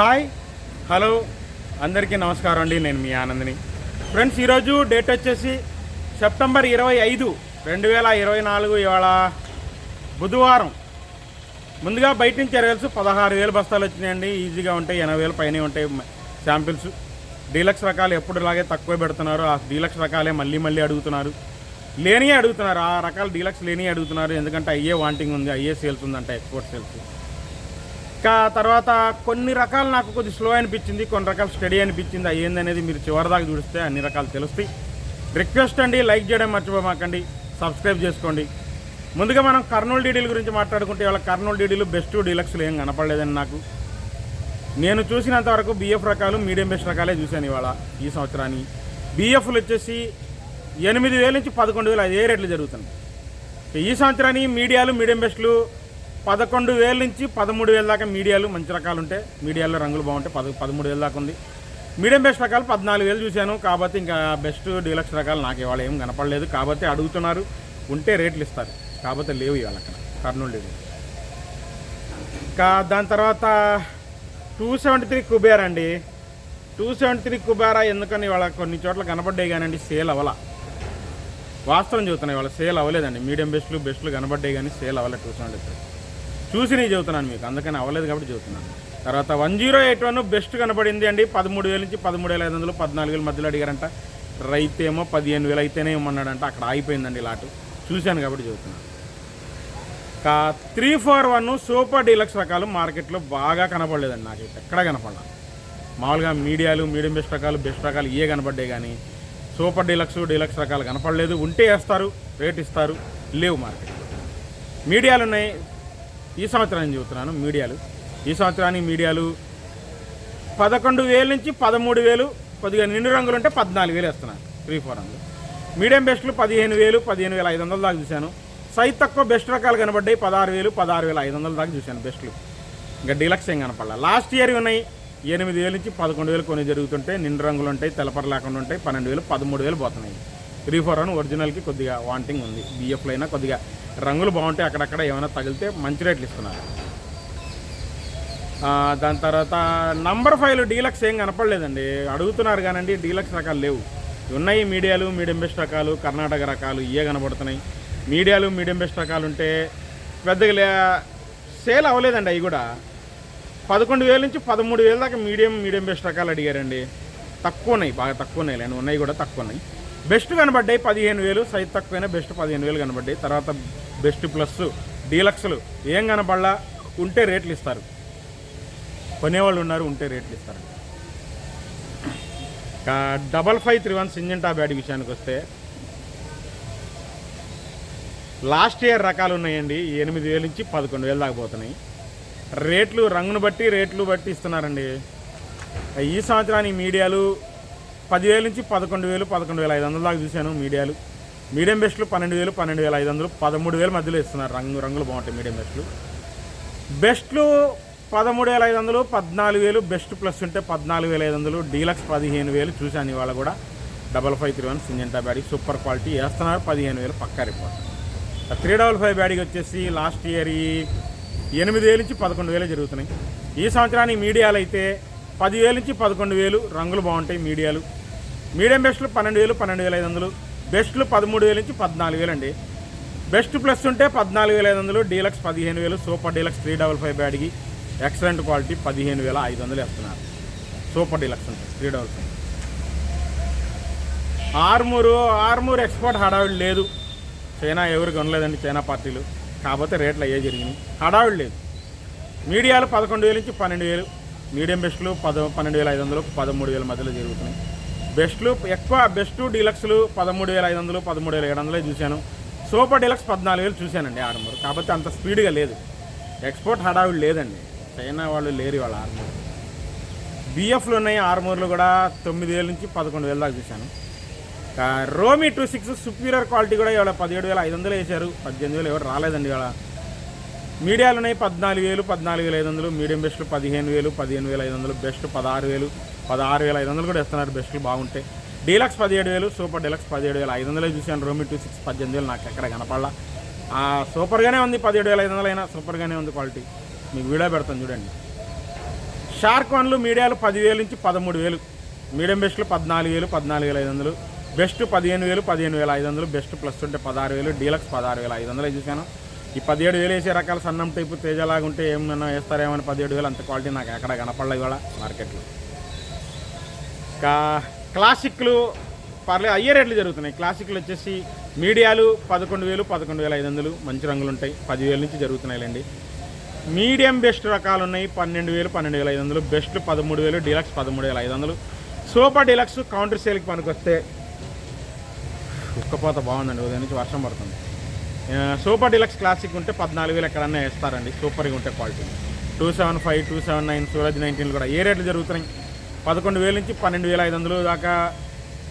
Hi hello అందరికీ నమస్కారం అండి. నేను మీ ఆనందిని. ఫ్రెండ్స్ ఈరోజు డేట్ వచ్చేసి సెప్టెంబర్ ఇరవై ఐదు రెండు వేల ఇరవై నాలుగు ఇవాళ బుధవారం. ముందుగా బయట నుంచి ఎరగల్స్ పదహారు వేలు బస్తాలు వచ్చినాయండి. ఈజీగా ఉంటాయి ఎనభై వేలు పైన ఉంటాయి శాంపిల్స్. డీలక్స్ రకాలు ఎప్పుడులాగే తక్కువ పెడుతున్నారు. ఆ డీలక్స్ రకాలే మళ్ళీ మళ్ళీ అడుగుతున్నారు. లేనియే అడుగుతున్నారు. ఆ రకాల డీలక్స్ లేనియే అడుగుతున్నారు. ఎందుకంటే అయ్యే వాంటింగ్ ఉంది అయ్యే సేల్స్ ఉందంట ఎక్స్పోర్ట్ సేల్స్. ఇంకా తర్వాత కొన్ని రకాలు నాకు కొద్ది స్లో అనిపించింది కొన్ని రకాలు స్టడీ అనిపించింది. అయ్యింది అనేది మీరు చివరిదాకా చూస్తే అన్ని రకాలు తెలుస్తాయి. రిక్వెస్ట్ అండి లైక్ చేయడం మర్చిపోమాకండి సబ్స్క్రైబ్ చేసుకోండి. ముందుగా మనం కర్నూలు డీడీల గురించి మాట్లాడుకుంటే వాళ్ళ కర్నూలు డీడీలు బెస్ట్ డీలక్స్లు ఏం కనపడలేదని నాకు. నేను చూసినంత వరకు బిఎఫ్ రకాలు మీడియం బెస్ట్ రకాలే చూశాను ఇవాళ ఈ సంవత్సరాన్ని బిఎఫ్లు వచ్చేసి ఎనిమిది వేల నుంచి పదకొండు వేలు అదే రేట్లు జరుగుతుంది ఈ సంవత్సరాన్ని మీడియాలు మీడియం బెస్ట్లు పదకొండు వేల నుంచి పదమూడు వేల దాకా మీడియాలు మంచి రకాలు ఉంటాయి. మీడియాలో రంగులు బాగుంటాయి. పద పదమూడు వేల దాకా ఉంది. మీడియం బెస్ట్ రకాలు పద్నాలుగు వేలు చూశాను. కాబట్టి ఇంకా బెస్ట్ డీలక్స్ రకాలు నాకు ఇవాళ ఏం కనపడలేదు. కాబట్టి అడుగుతున్నారు. ఉంటే రేట్లు ఇస్తారు. కాకపోతే లేవు ఇవాళ అక్కడ. కర్నూలు లేదు. ఇంకా దాని తర్వాత టూ సెవెంటీ త్రీ కుబేర్ అండి. టూ సెవెంటీ త్రీ కుబేరా ఎందుకని ఇవాళ కొన్ని చోట్ల కనబడ్డాయి కానండి. సేల్ అవ్వాల. వాస్తవం చెబుతున్నాయి ఇవాళ సేల్ అవ్వలేదండి. మీడియం బెస్ట్లు బెస్ట్లు కనబడ్డాయి కానీ సేల్ అవ్వలేదు టూ సెవెంటీ త్రీ. చూసి నేను చెబుతున్నాను మీకు. అందుకని అవ్వలేదు కాబట్టి చెబుతున్నాను. తర్వాత one zero eight one best కనబడింది అండి. పదమూడు వేల నుంచి పదమూడు వేల ఐదు వందలు పద్నాలుగు వేల మధ్యలో అడిగారంట. రైతేమో పదిహేను వేలు అయితేనే ఇమ్మన్నాడంట. అక్కడ ఆగిపోయిందండి లాటు. చూశాను కాబట్టి చెబుతున్నాను. కా three four one super deluxe రకాలు మార్కెట్లో బాగా కనపడలేదండి నాకైతే ఎక్కడ కనపడలా. మామూలుగా మీడియాలు మీడియం బెస్ట్ రకాలు బెస్ట్ రకాలు ఏ కనపడ్డాయి కానీ సూపర్ డీలక్స్ డీలక్స్ రకాలు కనపడలేదు. ఉంటే వేస్తారు రేట్ ఇస్తారు. లేవు మార్కెట్ మీడియాలు ఉన్నాయి. ఈ సంవత్సరాన్ని చెబుతున్నాను మీడియాలు. ఈ సంవత్సరానికి మీడియాలు పదకొండు వేల నుంచి పదమూడు వేలు కొద్దిగా నిండు రంగులు ఉంటే పద్నాలుగు వేలు వేస్తున్నాను త్రీ ఫోర్ రంగులు మీడియం బెస్ట్లు పదిహేను వేలు పదిహేను వేల ఐదు వందల దాకా చూశాను. సైజ్ తక్కువ బెస్ట్ రకాలు కనబడ్డాయి పదహారు వేలు పదహారు వేల ఐదు వందల దాకా చూశాను బెస్ట్లు. ఇంకా డీలక్స్ ఏం లాస్ట్ ఇయర్ ఉన్నాయి ఎనిమిది వేల నుంచి పదకొండు వేలు కొన్ని జరుగుతుంటే నిండు రంగులు ఉంటాయి తెలపర లేకుండా ఉంటాయి పన్నెండు వేలు పదమూడు వేలు పోతున్నాయి. త్రీ ఫోర్ అని ఒరిజినల్కి కొద్దిగా వాంటింగ్ ఉంది. బిఎఫ్లో అయినా కొద్దిగా రంగులు బాగుంటాయి అక్కడక్కడ ఏమైనా తగిలితే మంచి రేట్లు ఇస్తున్నారు. దాని తర్వాత నంబర్ ఫైవ్ డీలక్స్ ఏం కనపడలేదండి. అడుగుతున్నారు కానండి డీలక్స్ రకాలు లేవు. ఉన్నాయి మీడియాలు మీడియం బెస్ట్ రకాలు కర్ణాటక రకాలు ఇవే కనబడుతున్నాయి మీడియాలు మీడియం బెస్ట్ రకాలు ఉంటే పెద్దగా లే సేల్ అవ్వలేదండి అవి కూడా. పదకొండు వేల నుంచి పదమూడు వేల దాకా మీడియం మీడియం బెస్ట్ రకాలు అడిగారండి. తక్కువ ఉన్నాయి బాగా తక్కువ ఉన్నాయి లేని ఉన్నాయి కూడా తక్కువ ఉన్నాయి. బెస్ట్ కనబడ్డాయి పదిహేను వేలు సైజ్ తక్కువైనా బెస్ట్ పదిహేను వేలు కనబడ్డాయి. తర్వాత బెస్ట్ ప్లస్ డీలక్స్లు ఏం కనబడలా? ఉంటే రేట్లు ఇస్తారు. కొనేవాళ్ళు ఉన్నారు ఉంటే రేట్లు ఇస్తారు. Double five three one Syngenta bad విషయానికి వస్తే లాస్ట్ ఇయర్ రకాలు ఉన్నాయండి. ఎనిమిది వేల నుంచి పదకొండు వేలు దాకా పోతున్నాయి. రేట్లు రంగును బట్టి రేట్లు బట్టి ఇస్తున్నారండి. ఈ సంవత్సరానికి మీడియాలు పదివేల నుంచి పదకొండు వేలు పదకొండు వేల ఐదు వందల దాకా చూశాను మీడియాలు. మీడియం బెస్ట్లు పన్నెండు వేలు పన్నెండు వేల ఐదు వందలు పదమూడు వేల మధ్యలో ఇస్తున్నారు. రంగు రంగులు బాగుంటాయి మీడియం బెస్ట్లు. బెస్ట్లు పదమూడు వేల ఐదు వందలు పద్నాలుగు వేలు బెస్ట్ ప్లస్ ఉంటే పద్నాలుగు వేల ఐదు వందలు డీలక్స్ పదిహేను వేలు చూశాను ఇవాళ కూడా. Double five three one Syngenta బ్యాడీ super quality వేస్తున్నారు పదిహేను వేలు పక్కా రిపోర్ట్. త్రీ డబల్ ఫైవ్ బ్యాడీకి వచ్చేసి లాస్ట్ ఇయర్ ఈ ఎనిమిది వేలు నుంచి పదకొండు వేలు జరుగుతున్నాయి. ఈ సంవత్సరానికి మీడియాలు అయితే పదివేల నుంచి పదకొండు వేలు రంగులు బాగుంటాయి మీడియాలు. మీడియం బెస్ట్లు పన్నెండు వేలు పన్నెండు వేల ఐదు వందలు. బెస్ట్లు పదమూడు వేల నుంచి పద్నాలుగు వేలు అండి. బెస్ట్ ప్లస్ ఉంటే పద్నాలుగు వేల ఐదు వందలు డీలక్స్ పదిహేను వేలు super deluxe three double five బ్యాడ్కి excellent quality పదిహేను వేల ఐదు వందలు వేస్తున్నారు. సూపర్ డీలక్స్ ఉంటుంది three double five. Armoor Armoor export హడావిడి లేదు. చైనా ఎవరు కొనలేదండి చైనా పార్టీలు. కాకపోతే రేట్లు అయ్యే జరిగినాయి. హడావిడి లేదు. మీడియాలు పదకొండు వేల నుంచి పన్నెండు వేలు మీడియం బెస్ట్లు పద పన్నెండు వేల ఐదు వందలు పదమూడు వేల మధ్యలో జరుగుతున్నాయి. బెస్ట్లు ఎక్కువ బెస్ట్ డీలక్స్లు పదమూడు వేల ఐదు వందలు పదమూడు వేల ఏడు వందలు చూశాను. సూపర్ డీలక్స్ పద్నాలుగు వేలు చూశానండి ఆర్మర్. కాకపోతే అంత స్పీడ్గా లేదు. ఎక్స్పోర్ట్ హడావిడి లేదండి. చైనా వాళ్ళు లేరు వాళ్ళ ఆర్మూర్. బిఎఫ్లు ఉన్నాయి ఆర్మూర్లు కూడా తొమ్మిది వేల నుంచి పదకొండు వేల దాకా చూశాను. రోమి టూ సిక్స్ సుపీరియర్ క్వాలిటీ కూడా ఇవాళ పదిహేడు వేల ఐదు వందలు వేశారు. పద్దెనిమిది వేలు ఎవరు రాలేదండి ఇవాళ. మీడియాలు ఉన్నాయి పద్నాలుగు వేలు పద్నాలుగు వేల ఐదు వందలు మీడియం బెస్ట్లు పదిహేను వేలు పదిహేను వేల ఐదు వందలు బెస్ట్ పదహారు వేలు పదహారు వేల ఐదు వందలు కూడా ఇస్తున్నారు బెస్ట్లు బాగుంటాయి డీలక్స్ పదిహేడు వేలు సూపర్ డీలక్స్ పదిహేడు వేల ఐదు వందలు చూశాను రోమి టూ సిక్స్ పద్దెనిమిది వేలు నాకు ఎక్కడ కనపడలా. సూపర్గానే ఉంది పదిహేడు వేల ఐదు వందలు అయినా సూపర్గానే ఉంది క్వాలిటీ. మీకు వీడియో పెడతాను చూడండి. షార్క్ వన్లు మీడియాలు పదివేలు నుంచి పదమూడు వేలు మీడియం బెస్ట్లు పద్నాలుగు వేలు పద్నాలుగు వేల ఐదు వందలు బెస్ట్ పదిహేను వేలు పదిహేను వేల ఐదు వందలు బెస్ట్ ప్లస్ ఉంటే పదహారు వేలు డీలక్స్ పదహారు వేల ఐదు వందలు చూశాను. ఈ పదిహేడు వేలు వేసే రకాల సన్నం టైపు తేజలాగా ఉంటే ఏమన్నా వేస్తారేమని పదిహేడు వేలు అంత క్వాలిటీ నాకు ఎక్కడ కనపడలేదు ఇవాళ మార్కెట్లో. ఇంకా క్లాసిక్లు పర్లేదు అయ్యే రేట్లు జరుగుతున్నాయి. క్లాసిక్లు వచ్చేసి మీడియాలు పదకొండు వేలు పదకొండు వేల ఐదు వందలు మంచి రంగులు ఉంటాయి. పదివేల నుంచి జరుగుతున్నాయిలేండి. మీడియం బెస్ట్ రకాలు ఉన్నాయి పన్నెండు వేలు పన్నెండు వేల ఐదు వందలు. బెస్ట్ పదమూడు వేలు డీలక్స్ పదమూడు వేల ఐదు వందలు. సూపర్ డీలక్స్ కౌంటర్ సేల్కి పనికొస్తే ఉక్కపోత బాగుందండి ఉదయం నుంచి వర్షం పడుతుంది. సూపర్ డీలక్స్ క్లాసిక్ ఉంటే పద్నాలుగు వేలు ఎక్కడన్నా వేస్తారండి. సూపర్గా ఉంటే quality. Two seven five two seven nine Suraj నైన్టీన్లు కూడా ఏ రేట్లు జరుగుతున్నాయి? పదకొండు వేల నుంచి పన్నెండు వేల ఐదు వందలు దాకా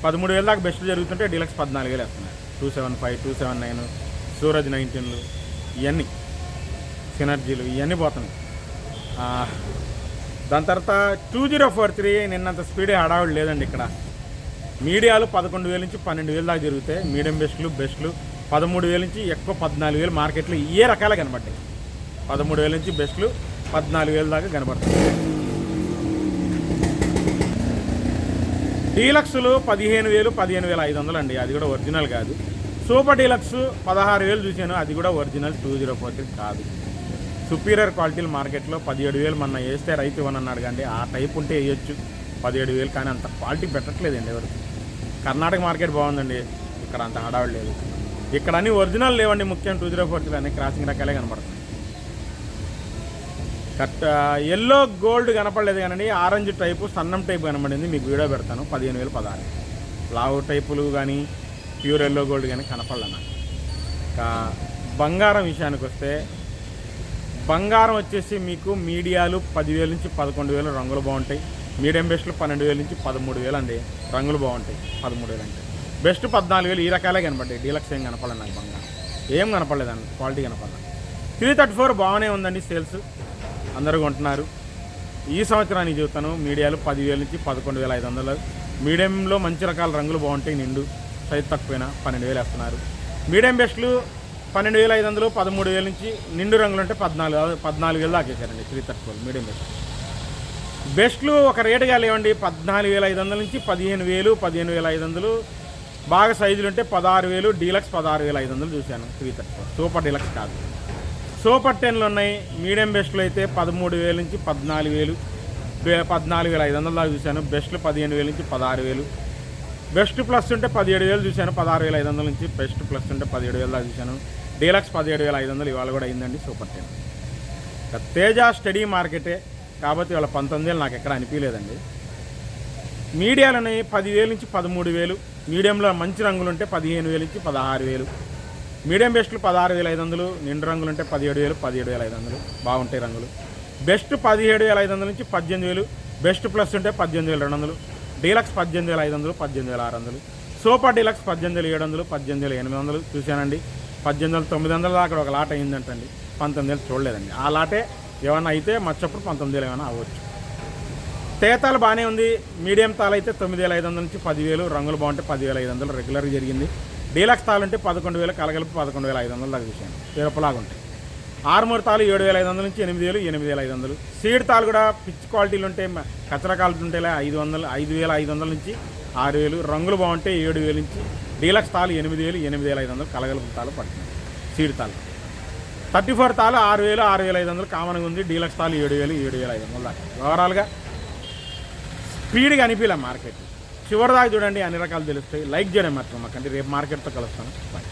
పదమూడు వేల దాకా బెస్ట్ జరుగుతుంటే డీలక్స్ పద్నాలుగు వేలు వేస్తున్నాయి. Two seven five two seven nine Suraj నైన్టీన్లు ఇవన్నీ సినర్జీలు ఇవన్నీ పోతున్నాయి. దాని తర్వాత టూ జీరో ఫోర్ త్రీ నిన్నంత స్పీడే హడావుడు లేదండి ఇక్కడ. మీడియాలు పదకొండు వేల నుంచి పన్నెండు వేలు దాకా జరుగుతాయి. మీడియం బెస్ట్లు బెస్ట్లు. పదమూడు వేల నుంచి ఎక్కువ పద్నాలుగు వేలు మార్కెట్లు ఏ రకాలు కనబడ్డాయి? పదమూడు వేల నుంచి బెస్ట్లు పద్నాలుగు వేల దాకా కనబడతాయి డీలక్స్లు పదిహేను వేలు పదిహేను వేల ఐదు వందలు అండి. అది కూడా ఒరిజినల్ కాదు. సూపర్ డీలక్స్ పదహారు వేలు చూశాను. అది కూడా original two zero four three కాదు. సుపీరియర్ క్వాలిటీలు మార్కెట్లో పదిహేడు వేలు మొన్న వేస్తే రైతు ఇవ్వనన్నాడు కానీ ఆ టైప్ ఉంటే వేయొచ్చు. పదిహేడు వేలు కానీ అంత క్వాలిటీ పెట్టట్లేదండి ఎవరు. కర్ణాటక మార్కెట్ బాగుందండి. ఇక్కడ అంత హడావిడి లేదు ఇక్కడ అన్ని ఒరిజినల్ లేవండి ముఖ్యం టూ జీరో ఫోర్ త్రీ అన్ని క్రాసింగ్ రకాలే కనపడుతుంది కట్ ఎల్లో గోల్డ్ కనపడలేదు కానీ ఆరెంజ్ టైపు సన్నం టైప్ కనపడింది మీకు వీడియో పెడతాను. పదిహేను వేలు పదహారు లావు టైపులు కానీ ప్యూర్ ఎల్లో గోల్డ్ కానీ కనపడలే నాకు ఇంకా బంగారం విషయానికి వస్తే బంగారం వచ్చేసి మీకు మీడియాలు పదివేల నుంచి పదకొండు వేలు రంగులు బాగుంటాయి. మీడియం బెస్ట్లు పన్నెండు వేల నుంచి పదమూడు వేలు అండి రంగులు బాగుంటాయి పదమూడు వేలు అంటే. బెస్ట్ పద్నాలుగు వేలు ఈ రకాలే కనపడ్డాయి. డీలక్స్ ఏం కనపడలేదు నాకు బంగారం. ఏం కనపడలేదండి క్వాలిటీ కనపడలేదు. త్రీ థర్టీ ఫోర్ బాగానే ఉందండి సేల్స్. అందరూ కొంటున్నారు. ఈ సంవత్సరానికి చెబుతాను మీడియాలు పదివేల నుంచి పదకొండు వేల ఐదు వందలు. మీడియంలో మంచి రకాల రంగులు బాగుంటాయి నిండు. సైజ్ తక్కువైనా పన్నెండు వేలు వేస్తున్నారు. మీడియం బెస్ట్లు పన్నెండు వేల ఐదు వందలు పదమూడు వేల నుంచి నిండు రంగులు అంటే పద్నాలుగు పద్నాలుగు వేలు దాకేశారండి three thirty four medium best బెస్ట్లు ఒక రేటుగా లేవండి. పద్నాలుగు వేల ఐదు వందల నుంచి పదిహేను వేలు పదిహేను వేల ఐదు వందలు. బాగా సైజులు ఉంటే పదహారు వేలు డీలక్స్ పదహారు వేల ఐదు వందలు చూశాను three thirty four. Super deluxe కాదు. సూపర్ టెన్లు ఉన్నాయి. మీడియం బెస్ట్లు అయితే పదమూడు వేల నుంచి పద్నాలుగు వేలు పద్నాలుగు వేల ఐదు వందల దాకా చూశాను. బెస్ట్లు పదిహేను వేల నుంచి పదహారు వేలు. బెస్ట్ ప్లస్ ఉంటే పదిహేడు వేలు చూశాను. పదహారు వేల ఐదు వందల నుంచి బెస్ట్ ప్లస్ ఉంటే పదిహేడు వేల దాకా చూశాను. డీలక్స్ పదిహేడు వేల ఐదు వందలు ఇవాళ కూడా అయిందండి సూపర్ టెన్. తేజ స్టడీ మార్కెటే. కాబట్టి ఇవాళ పంతొమ్మిది వేలు నాకు ఎక్కడ అనిపించలేదండి. మీడియాలని పదివేలు నుంచి పదమూడు వేలు మీడియంలో మంచి రంగులు ఉంటే పదిహేను వేలు నుంచి పదహారు వేలు మీడియం బెస్ట్లు పదహారు వేల ఐదు వందలు నిండు రంగులు ఉంటే పదిహేడు వేలు పదిహేడు వేల ఐదు వందలు బాగుంటాయి రంగులు. బెస్ట్ పదిహేడు వేల ఐదు వందల నుంచి పద్దెనిమిది వేలు బెస్ట్ ప్లస్ ఉంటే పద్దెనిమిది వేల రెండు వందలు డీలక్స్ పద్దెనిమిది వేల ఐదు వందలు పద్దెనిమిది వేల ఆరు వందలు సూపర్ డీలక్స్ పద్దెనిమిది వేల ఏడు వందలు పద్దెనిమిది వేల ఎనిమిది వందలు చూశానండి. పద్దెనిమిది వేల తొమ్మిది వందల దాకా ఒక లాట్ అయిందంటండి పంతొమ్మిది వేలు చూడలేదండి. ఆ లాటే ఏమైనా అయితే మచ్చప్పుడు పంతొమ్మిది వేలు ఏమైనా అవ్వచ్చు. తేతాలు బాగానే ఉంది. మీడియం తాలు అయితే తొమ్మిది వేల ఐదు వందల నుంచి పదివేలు రంగులు బాగుంటే పదివేల ఐదు వందలు రెగ్యులర్గా జరిగింది. డీలక్స్ తాలు ఉంటే పదకొండు వేలు కలగలిపి పదకొండు వేల ఐదు వందలు దాకా చూశాను. తిరుపలాగా ఉంటాయి. ఆరుమూరు తాలు ఏడు వేల ఐదు వందల నుంచి ఎనిమిది వేలు ఎనిమిది వేల ఐదు వందలు. సీడ్ తాలు కూడా పిచ్ క్వాలిటీలు ఉంటే కచ్చర కచరా క్వాలిటీ ఉంటే ఐదు వందలు ఐదు వేల ఐదు వందల నుంచి ఆరు వేలు రంగులు బాగుంటే ఏడు వేలు నుంచి డీలక్స్ తాలు ఎనిమిది వేలు ఎనిమిది వేల ఐదు వందలు కలగలుపు తాలు పడుతుంది సీడ్ తాలు. థర్టీ ఫోర్ తాలు ఆరు వేలు ఆరు వేల ఐదు వందలు కామన్గా ఉంది. డీలక్స్ తాలు ఏడు వేలు ఏడు వేల ఐదు వందలు దాకా. ఓవరాల్గా స్పీడ్గా అనిపించలే మార్కెట్. చివరిదాకా చూడండి అన్ని రకాలు తెలుస్తాయి. లైక్ చేయడం మాత్రం మాకంటే రేపు మార్కెట్తో కలుస్తాను. బాయ్